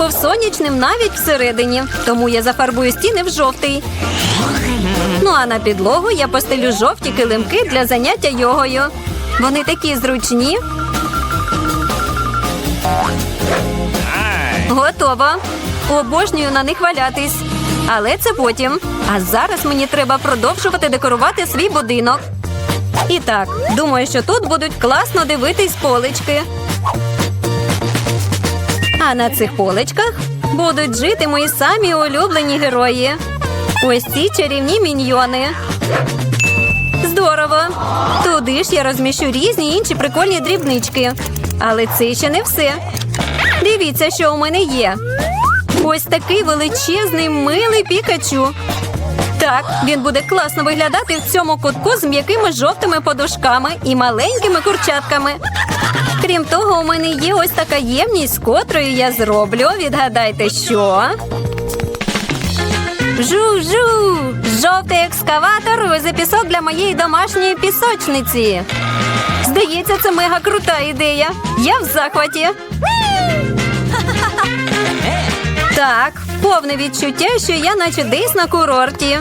був сонячним навіть всередині, тому я зафарбую стіни в жовтий. Ну а на підлогу я постелю жовті килимки для заняття йогою. Вони такі зручні. Готово. Обожнюю на них валятись. Але це потім. А зараз мені треба продовжувати декорувати свій будинок. І так, думаю, що тут будуть класно дивитись полички. А на цих поличках будуть жити мої самі улюблені герої. Ось ці чарівні міньйони. Здорово! Туди ж я розміщу різні інші прикольні дрібнички. Але це ще не все. Дивіться, що у мене є. Ось такий величезний милий пікачу. Так, він буде класно виглядати в цьому кутку з м'якими жовтими подушками і маленькими курчатками. Крім того, у мене є ось така ємність, з котрою я зроблю. Відгадайте, що? Жу-жу! Жовтий екскаватор везе пісок для моєї домашньої пісочниці. Здається, це мега крута ідея. Я в захваті. Повне відчуття, що я наче десь на курорті.